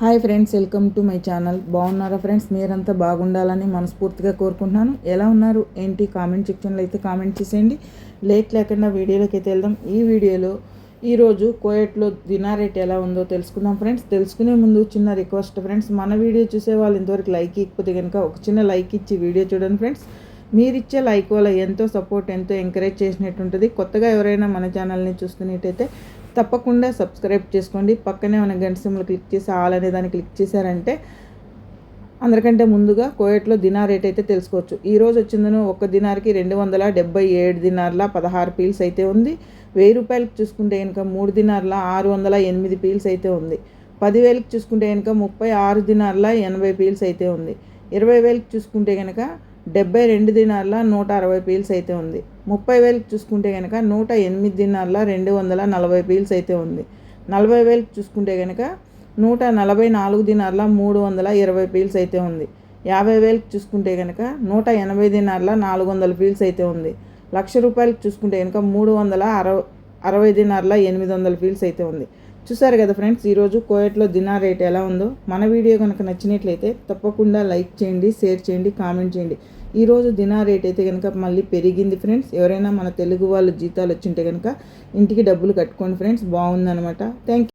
Hi friends welcome to my channel. బాగున్నారా friends? మీరంతా బాగుండాలని మనస్ఫూర్తిగా కోరుకుంటున్నాను. ఎలా ఉన్నారు? ఏంటి? కామెంట్ సెక్షన్లో అయితే కామెంట్ చేసేయండి. లేట్ లేకుండా వీడియోలోకి అయితే వెళ్దాం. ఈ వీడియోలో ఈరోజు కోయట్లో దినా రేట్ ఎలా ఉందో తెలుసుకుందాం ఫ్రెండ్స్. తెలుసుకునే ముందు చిన్న రిక్వెస్ట్ ఫ్రెండ్స్. మన వీడియో చూసే వాళ్ళు ఇంతవరకు లైక్ ఇకపోతే కనుక ఒక చిన్న లైక్ ఇచ్చి వీడియో చూడండి ఫ్రెండ్స్. మీరిచ్చే లైక్ వల్ల ఎంతో సపోర్ట్ ఎంతో ఎంకరేజ్ చేసినట్టు ఉంటుంది కొత్తగా ఎవరైనా మన ఛానల్ని చూస్తున్నట్టయితే తప్పకుండా సబ్స్క్రైబ్ చేసుకోండి. పక్కనే ఉన్న గంట సిమ్లు క్లిక్ చేసి ఆల్ అనే దాన్ని క్లిక్ చేశారంటే అందరికంటే ముందుగా కోయట్లో దినార్ రేట్ అయితే తెలుసుకోవచ్చు. ఈరోజు వచ్చిందను ఒక దినార్కి రెండు వందల డెబ్బై ఏడు దినార్ల పదహారు పీల్స్ అయితే ఉంది. వెయ్యి రూపాయలకు చూసుకుంటే కనుక మూడు దినార్ల ఆరు వందల ఎనిమిది పీల్స్ అయితే ఉంది. పదివేలకు చూసుకుంటే కనుక ముప్పై ఆరు దినార్ల ఎనభై పీల్స్ అయితే ఉంది. ఇరవై వేలకు చూసుకుంటే కనుక డెబ్బై రెండు దినాల నూట అరవై పీల్స్ అయితే ఉంది. ముప్పై వేలకు చూసుకుంటే కనుక నూట ఎనిమిది దినాల రెండు వందల నలభై పీల్స్ అయితే ఉంది. నలభై వేలకు చూసుకుంటే కనుక నూట నలభై నాలుగు దినాల మూడు వందల ఇరవై పీల్స్ అయితే ఉంది. యాభై వేలకు చూసుకుంటే కనుక నూట ఎనభై దినాల నాలుగు వందల పీల్స్ అయితే ఉంది. లక్ష రూపాయలకు చూసుకుంటే కనుక మూడు వందల అరవై అరవై దినార్ల ఎనిమిది వందల ఫీల్స్ అయితే ఉంది. చూసారు కదా ఫ్రెండ్స్ ఈరోజు కోయట్లో దినార్ రేట్ ఎలా ఉందో? మన వీడియో కనుక నచ్చినట్లయితే తప్పకుండా లైక్ చేయండి షేర్ చేయండి కామెంట్ చేయండి. ఈరోజు దినార్ రేట్ అయితే కనుక మళ్ళీ పెరిగింది ఫ్రెండ్స్. ఎవరైనా మన తెలుగు వాళ్ళు జీతాలు వచ్చింటే కనుక ఇంటికి డబ్బులు కట్టుకోండి ఫ్రెండ్స్. బాగుందనమాట థ్యాంక్